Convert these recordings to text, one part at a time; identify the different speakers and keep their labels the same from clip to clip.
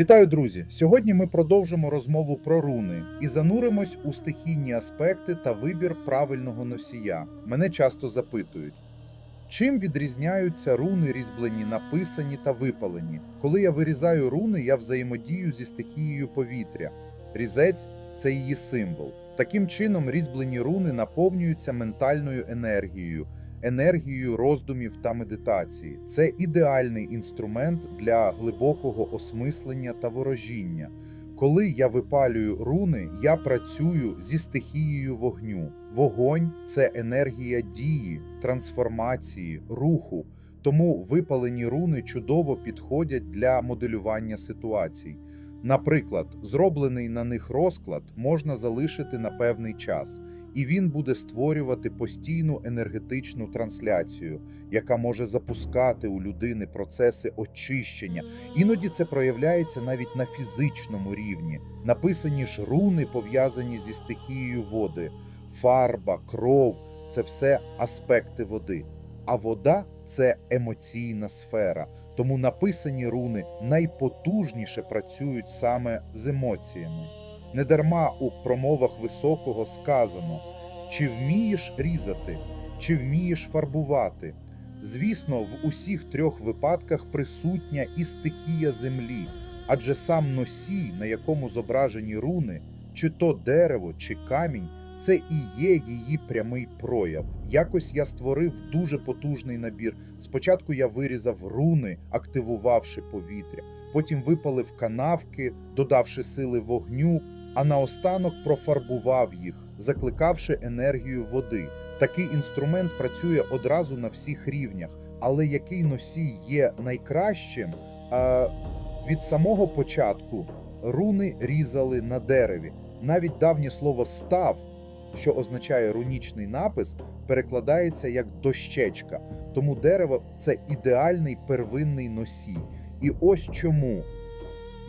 Speaker 1: Вітаю, друзі! Сьогодні ми продовжимо розмову про руни і зануримось у стихійні аспекти та вибір правильного носія. Мене часто запитують, чим відрізняються руни різьблені, написані та випалені. Коли я вирізаю руни, я взаємодію зі стихією повітря. Різець це її символ. Таким чином, різьблені руни наповнюються ментальною енергією, енергією роздумів та медитації. Це ідеальний інструмент для глибокого осмислення та ворожіння. Коли я випалюю руни, я працюю зі стихією вогню. Вогонь це енергія дії, трансформації, руху. Тому випалені руни чудово підходять для моделювання ситуацій. Наприклад, зроблений на них розклад можна залишити на певний час, і він буде створювати постійну енергетичну трансляцію, яка може запускати у людини процеси очищення. Іноді це проявляється навіть на фізичному рівні. Написані ж руни пов'язані зі стихією води, фарба, кров це все аспекти води. А вода це емоційна сфера. Тому написані руни найпотужніше працюють саме з емоціями. Недарма у промовах високого сказано: чи вмієш різати, чи вмієш фарбувати. Звісно, в усіх трьох випадках присутня і стихія землі, адже сам носій, на якому зображені руни, чи то дерево, чи камінь, це і є її прямий прояв. Якось я створив дуже потужний набір. Спочатку я вирізав руни, активувавши повітря, потім випалив канавки, додавши сили вогню, а наостанок профарбував їх, закликавши енергію води. Такий інструмент працює одразу на всіх рівнях, але який носій є найкращим, від самого початку руни різали на дереві. Навіть давнє слово став, що означає рунічний напис, перекладається як дощечка. Тому дерево це ідеальний первинний носій. І ось чому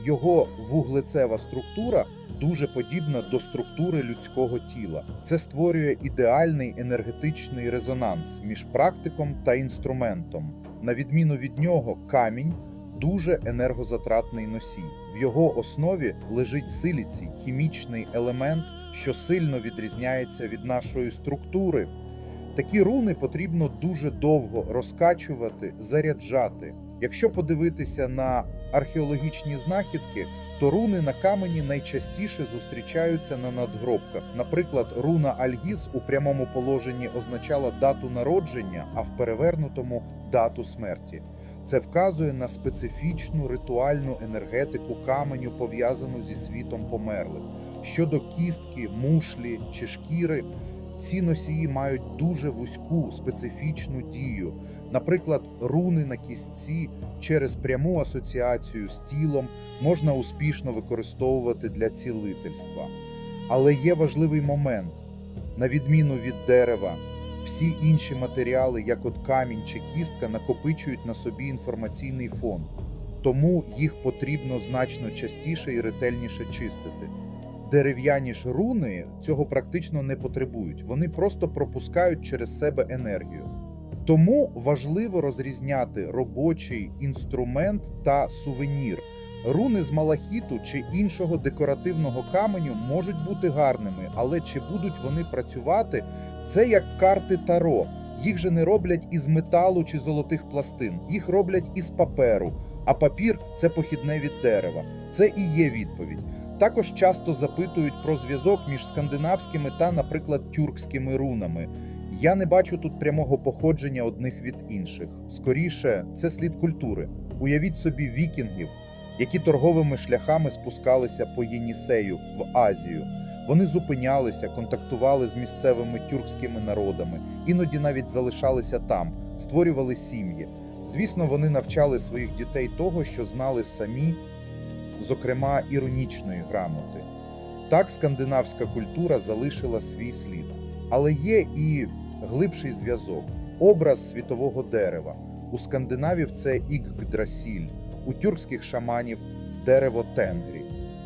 Speaker 1: його вуглецева структура дуже подібна до структури людського тіла. Це створює ідеальний енергетичний резонанс між практиком та інструментом. На відміну від нього, камінь дуже енергозатратний носій. В його основі лежить силіцій, хімічний елемент, що сильно відрізняється від нашої структури. Такі руни потрібно дуже довго розкачувати, заряджати. Якщо подивитися на археологічні знахідки, то руни на камені найчастіше зустрічаються на надгробках. Наприклад, руна Альгіз у прямому положенні означала дату народження, а в перевернутому дату смерті. Це вказує на специфічну ритуальну енергетику каменю, пов'язану зі світом померлих. Щодо кістки, мушлі чи шкіри, ці носії мають дуже вузьку специфічну дію. Наприклад, руни на кістці через пряму асоціацію з тілом можна успішно використовувати для цілительства. Але є важливий момент: на відміну від дерева, всі інші матеріали, як от камінь чи кістка, накопичують на собі інформаційний фон, тому їх потрібно значно частіше і ретельніше чистити. Дерев'яні ж руни цього практично не потребують, вони просто пропускають через себе енергію. Тому важливо розрізняти робочий інструмент та сувенір. Руни з малахіту чи іншого декоративного каменю можуть бути гарними, але чи будуть вони працювати, це як карти таро. Їх же не роблять із металу чи золотих пластин, їх роблять із паперу, а папір це похідне від дерева. Це і є відповідь. Також часто запитують про зв'язок між скандинавськими та, наприклад, тюркськими рунами. Я не бачу тут прямого походження одних від інших. Скоріше, це слід культури. Уявіть собі вікінгів, які торговими шляхами спускалися по Єнісею в Азію. Вони зупинялися, контактували з місцевими тюркськими народами, іноді навіть залишалися там, створювали сім'ї. Звісно, вони навчали своїх дітей того, що знали самі, зокрема іронічної грамоти. Так скандинавська культура залишила свій слід. Але є і глибший зв'язок, образ світового дерева. У скандинавів це Ікгдрасіль, у тюркських шаманів дерево тенгрі.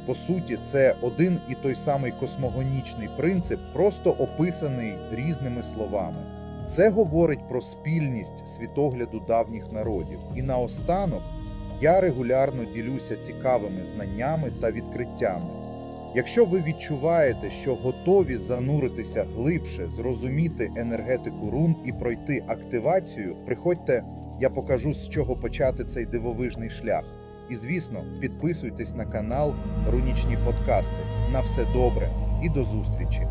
Speaker 1: По суті, це один і той самий космогонічний принцип, просто описаний різними словами. Це говорить про спільність світогляду давніх народів. І наостанок Я регулярно ділюся цікавими знаннями та відкриттями. Якщо ви відчуваєте, що готові зануритися глибше, зрозуміти енергетику рун і пройти активацію, приходьте, я покажу з чого почати цей дивовижний шлях. І звісно, підписуйтесь на канал Рунічні подкасти. На все добре і до зустрічі!